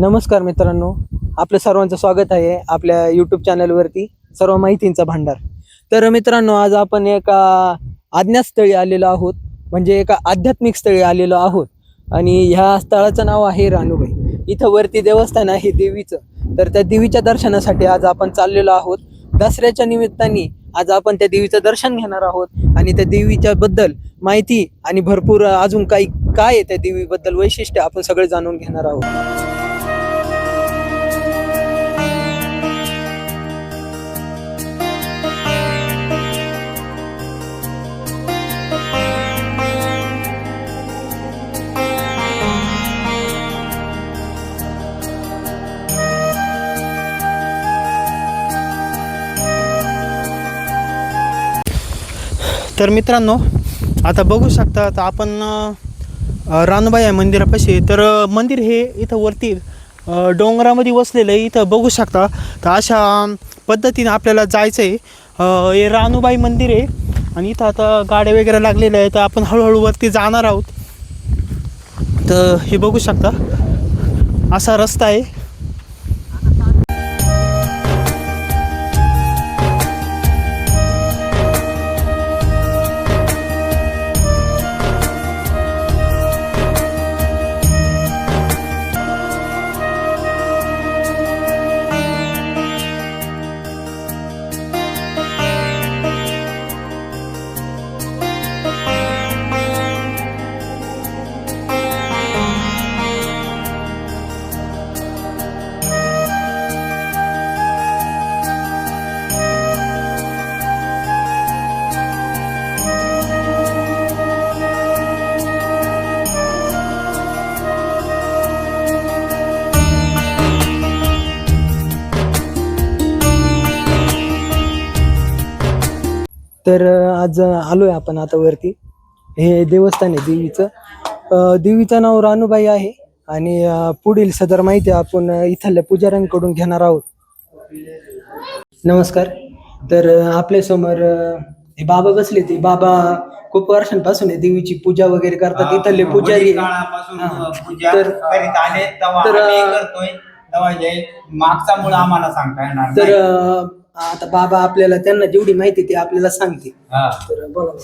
नमस्कार मित्रांनो आपलं सर्वांचं स्वागत आहे आपल्या यूट्यूब चॅनलवरती सर्व माहितींचा भांडार. तर मित्रांनो आज आपण एका आज्ञास्थळी आलेलो आहोत म्हणजे एका आध्यात्मिक स्थळी आलेलो आहोत. आणि ह्या स्थळाचं नाव आहे रानूबाई. इथं वरती देवस्थान आहे देवीचं. तर त्या देवीच्या दर्शनासाठी आज आपण चाललेलो आहोत. दसऱ्याच्या निमित्ताने आज आपण त्या देवीचं दर्शन घेणार आहोत. आणि त्या देवीच्या बद्दल माहिती आणि भरपूर अजून काही काय आहे त्या देवीबद्दल वैशिष्ट्य आपण सगळे जाणून घेणार आहोत. तर मित्रांनो आता बघू शकता आता आपण रानबाई रानूबाई आहे मंदिरापाशी तर मंदिर हे इथं वरती डोंगरामध्ये वसलेलं आहे. इथं बघू शकता तर अशा पद्धतीने आपल्याला जायचं आहे हे रानूबाई मंदिर आहे. आणि इथं आता गाड्या वगैरे लागलेल्या आहेत. तर आपण हळूहळू वरती जाणार आहोत. तर हे बघू शकता असा रस्ता आहे. तर आज आलो आहे आपण आता वरती. हे देवस्थान आहे देवीचं. देवीचं नाव रानूबाई आहे आणि पुढील सदर माहिती आपण इथल्या पुजाऱ्यांकडून घेणार आहोत. नमस्कार. तर आपल्यासमोर हे बाबा बसले ते. बाबा खूप वर्षांपासून देवीची पूजा वगैरे करतात. इथले पुजारी. तर- मागचा मुळे आम्हाला सांगता येणार तर आता बाबा आपल्याला त्यांना जेवढी माहिती ती आपल्याला सांगते. हा. तर बोला.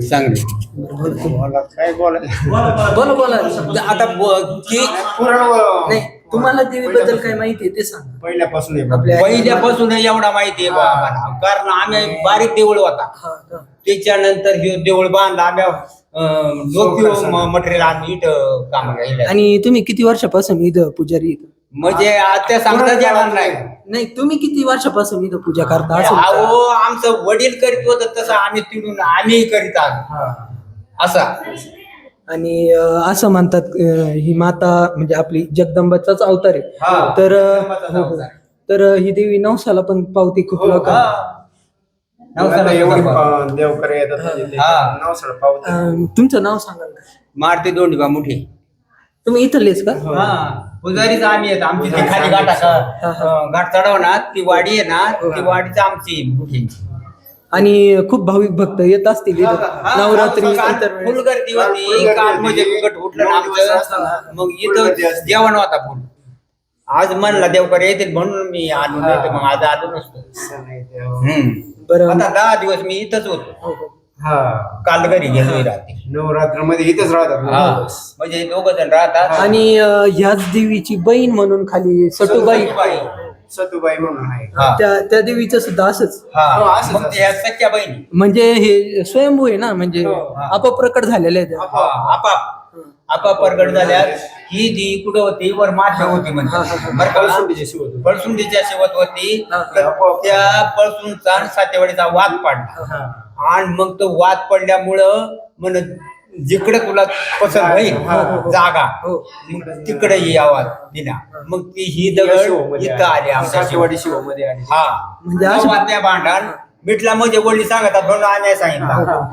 सांगले बोला. तुम्ही. काय बोलायचं बोला बोला. आता ब- नाही तुम्हाला देवीबद्दल काय माहिती आहे ते सांगा. पहिल्यापासून आहे आपल्या पहिल्यापासून एवढा माहिती आहे बा आम्हाला कारण आम्ही बारीक देऊळ होता. हा. त्याच्यानंतर हे देऊळ बांधला आम्ही अं, डोक्यू मटेरियल आम्ही इथं काम आणि तुम्ही किती वर्षापासून इथं पुजारी इथं? म्हणजे आता सांगता येणार नाही. नाही तुम्ही किती वर्षापासून इथं पूजा करता असं. अहो आमचं वडील करीत होत तसं आम्ही तिथून आम्ही करीत आहोत असा आणि अं, असं म्हणतात अं, ही माता म्हणजे आपली जगदंबाचाच अवतार हा. आहे तर अं, जगदंबाचाच हो, हो. अवतार. तर अं, ही देवी नवसाला पण पावती खूप लोक नवसाला एवढी सुद्धा पाव. प- देवकरे येतात म्हणजे ते हा. नवसाला पावते तुमचं नाव सांगाल का मारते दोंडी मुठी तुम्ही इथलेच का हा पुजारीच आम्ही आहेत आमची ती खाली घाटा हा, हा. घाट चढवणार ती वाडी आहे ना हो. ती वाडीच आमची आणि खूप भाविक भक्त येत असतील इथं हा, नवरात्री इतर फुल वेळेस. गर्दी होती काल. म्हणजे बिकट उठलं ना आमचं मग इथं. जेवण होता फुल आज म्हणला देवकर येतील म्हणून मी आलो नाही तर मग आज आलो नसतो हो. हम्म. बरं आता दहा दिवस मी इथंच होतो हो, हो. हा. काल घरी गेलो रात्री. नवरात्रमध्ये इथेच राहतात. हा. म्हणजे दोघ जण राहतात. आणि अं, ह्याच देवीची बहीण म्हणून खाली सटुबाई. सटुबाई. सतुबाई म्हणून आहे. हा. त्या त्या देवीचं सुद्धा असंच. हो, हा असंच, मग ते ह्या सख्या बहिणी. म्हणजे हे स्वयंभू आहे ना म्हणजे हो, हा. अपप्रकट झालेले आहेत. हा, आपाप आपाप प्रगट झाल्यात. ही जी कुठं होती? वर माथ्या होती म्हणजे. बरं का? पळसुंडीची शिवत होती. पळसुंडीच्या शिवत होती. हा. तर त्या पळसूनचा आणि सातेवाडीचा वाद पडला. हा. आणि मग तो वाद पडल्यामुळं म्हण जिकडे तुला पसंत होईल हो, हो, हो. जागा. हो. मग तिकडे ही आवाज दिला. मग ती ही दगड शिवमध्ये इथं आली. आमच्या सातेवाडी शिवमध्ये. आली. हा. म्हणजे अशी- त्या भांडण. मिटला म्हणजे वडली सांगतात म्हणून आम्ही हो, सांगितलं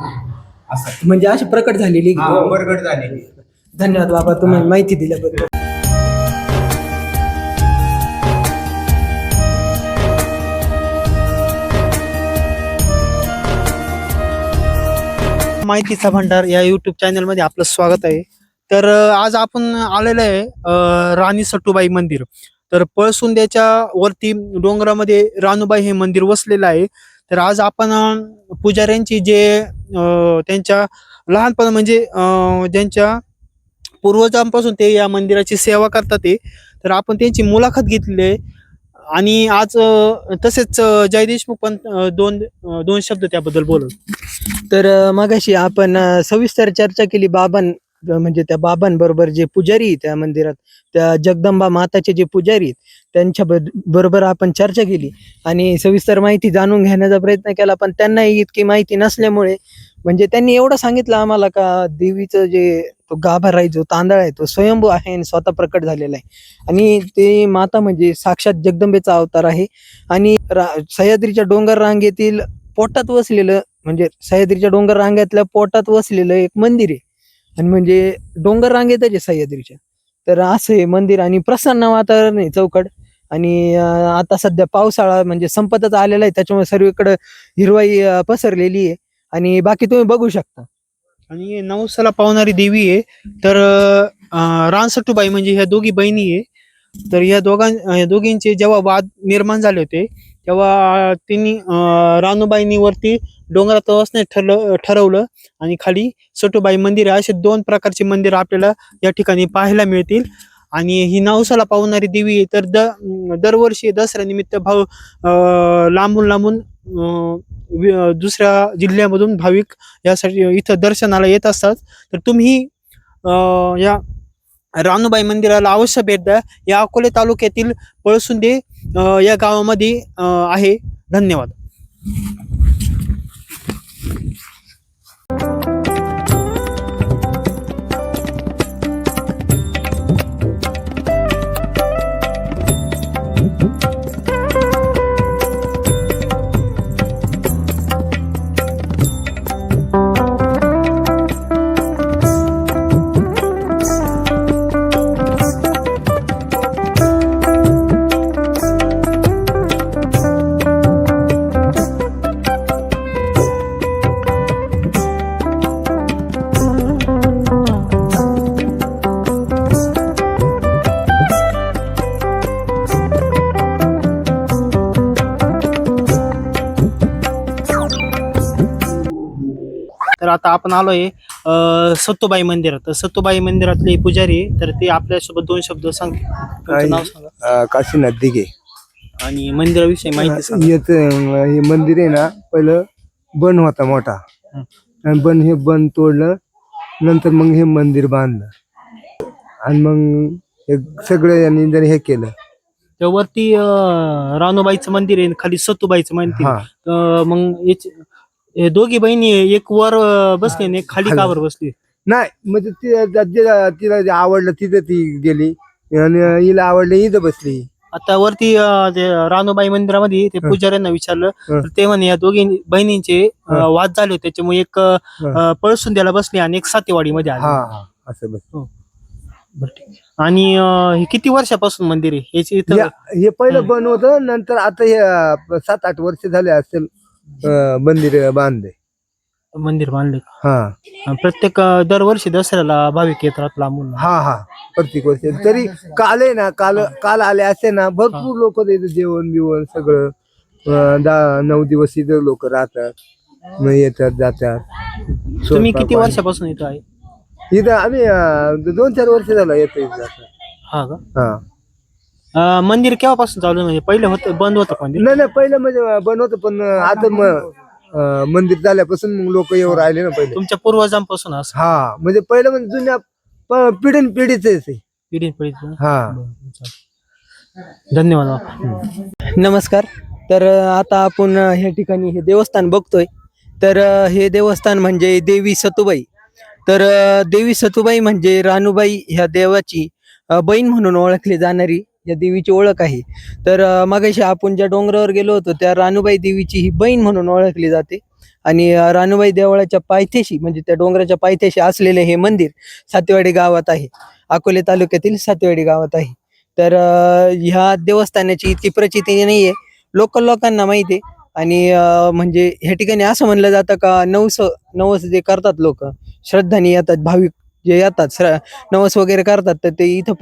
असं. म्हणजे अशी प्रकट झालेली. हा, बरगड झालेली. धन्यवाद बाबा तुम्ही माहिती दिल्याबद्दल. माहितीचा भंडार या युट्यूब चॅनलमध्ये आपलं स्वागत आहे. तर आज आपण आलेलो आहे राणी सटुबाई मंदिर. तर पळसुंद्याच्या वरती डोंगरामध्ये रानूबाई हे मंदिर वसलेलं आहे. तर आज आपण पुजाऱ्यांची जे त्यांच्या लहानपण म्हणजे अ, ज्यांच्या पूर्वजांपासून ते या मंदिराची सेवा करतात ते. तर आपण त्यांची मुलाखत घेतली आहे. आणि आज तसेच जय देशमुख पण दोन दोन शब्द त्याबद्दल बोलत तर मगाशी आपण सविस्तर चर्चा केली बाबां म्हणजे त्या बाबांबरोबर जे पुजारी त्या मंदिरात त्या जगदंबा माताचे जे पुजारी आहेत त्यांच्या बरोबर आपण चर्चा केली. आणि सविस्तर माहिती जाणून घेण्याचा प्रयत्न केला पण त्यांनाही इतकी माहिती नसल्यामुळे म्हणजे त्यांनी एवढं सांगितलं आम्हाला का देवीचं जे तो गाभा आहे जो तांदळ आहे तो स्वयंभू आहे आणि स्वतः प्रकट झालेला आहे. आणि ते माता म्हणजे साक्षात जगदंबेचा अवतार आहे. आणि सह्याद्रीच्या डोंगर रांगेतील पोटात वसलेलं म्हणजे सह्याद्रीच्या डोंगर रांगेतल्या पोटात वसलेलं एक मंदिर आहे. आणि म्हणजे डोंगर रांगेतच आहे सह्याद्रीच्या. तर असं आहे मंदिर आणि प्रसन्न वातावरण आहे चौकड आणि आता सध्या पावसाळा म्हणजे संपतच आलेला आहे. त्याच्यामुळे सर्वीकडे हिरवाई पसरलेली आहे. आणि बाकी तुम्ही बघू शकता. आणि नवसाला पावणारी देवी आहे. तर अं, रानसटूबाई म्हणजे ह्या दोघी बहिणी आहे. तर या दोघां या दोघींचे जेव्हा वाद निर्माण झाले होते तेव्हा त्यांनी अं, वरती डोंगरात वसणे ठरलं ठरवलं आणि खाली सटूबाई मंदिर आहे. असे दोन प्रकारचे मंदिर आपल्याला या ठिकाणी पाहायला मिळतील. आणि ही नवसाला पावणारी देवी आहे. तर द दरवर्षी दसऱ्यानिमित्त भाव अं, लांबून लांबून अं, दुसऱ्या जिल्ह्यामधून भाविक यासाठी इथं दर्शनाला येत असतात. तर तुम्ही या रानूबाई मंदिराला अवश्य भेट द्या. या अकोले तालुक्यातील पळसुंदे या गावामध्ये आहे. धन्यवाद. आता आपण आलोय सत्तूबाई मंदिरात. तर सत्तूबाई मंदिरातले पुजारी तर ते आपल्यासोबत दोन शब्द सांग. तुमचं नाव सांगा. अ, काशीनाथ दिघे. आणि मंदिराविषयी माहिती सांगा. येत हे मंदिर आहे ना पहिलं बन होता मोठा. हं. आणि बन हे बन तोडलं नंतर मग हे मंदिर बांधलं. आणि मग हे सगळं यांनी जर हे केलं. त्या वरती अं, रानूबाईचं मंदिर आहे खाली सत्तूबाईचं मंदिर हा. तर मग याचे- हे दोघी बहिणी आहे, एक वर अं, बसली आणि एक खाली खाली. कावर बसली नाही म्हणजे ती- तिला तिला जे आवडलं तिथं ती गेली आणि हिला आवडलं इथं बसली आता वरती अं, ते रानूबाई मंदिरामध्ये ते हं. पुजाऱ्यांना विचारलं हं. तर ते म्हणे या दोघी बहिणींचे अं, हं. वाद झाले होते त्याच्यामुळे एक हं. पळसुंद्याला बसली आणि एक सातेवाडी मध्ये हा आली हा असं बस बरं, ठीक आहे. आणि अं, हे किती वर्षापासून मंदिर आहे याची इथं हे हे पहिलं हं. बन होतं नंतर आता हे अ, सात आठ वर्ष झाले असेल अ, मंदिर बांधले. मंदिर बांधले हा. प्रत्येक अं, दरवर्षी दसऱ्याला भाविक येत राहत लांबून. हा हा. प्रत्येक वर्षी. तरी काल आहे ना काल काल आले असे ना भरपूर लोक जेवण बिवण सगळं अं, दहा नऊ दिवस इथं लोक राहतात मग येतात जातात. तुम्ही किती. वर्षापासून इथं आहे? इथं आम्ही अं, दोन चार वर्ष झालं येतो इथं. जातो. हा का? हा. अं, मंदिर केव्हापासून चालू आहे? म्हणजे पहिले होतं बंद होतं का मंदिर? नाही नाही पहिलं म्हणजे बनवतो पण आता अं, मंदिर झाल्यापासून मग लोक येऊ राहिले ना पहिले. तुमच्या पूर्वजांपासून असं? हा म्हणजे पहिलं म्हणजे जुन्या प- पिढीन पिढीच आहे ते. पिढी पिढी हा. धन्यवाद. नमस्कार. तर अ, आता आपण अ, ह्या ठिकाणी हे देवस्थान बघतोय. तर अ, हे देवस्थान म्हणजे देवी सतुबाई. तर अ, देवी सतुबाई म्हणजे रानूबाई ह्या देवाची अ, बहीण म्हणून ओळखली जाणारी या देवीची ओळख आहे. तर मगाशी आपण ज्या डोंगरावर गेलो होतो त्या रानूबाई देवीची ही बहीण म्हणून ओळखली जाते. आणि रानूबाई देवळाच्या पायथ्याशी म्हणजे त्या डोंगराच्या पायथ्याशी असलेले हे मंदिर सातेवाडी गावात आहे. अकोले तालुक्यातील सातेवाडी गावात आहे. तर ह्या देवस्थानाची इतकी प्रचिती नाहीये. लोकल लोकांना माहिती आहे. आणि म्हणजे ह्या ठिकाणी असं म्हणलं जातं का नवस नवस जे करतात लोक श्रद्धाने येतात भाविक जे येतात श्र- नवस वगैरे करतात तर ते इथं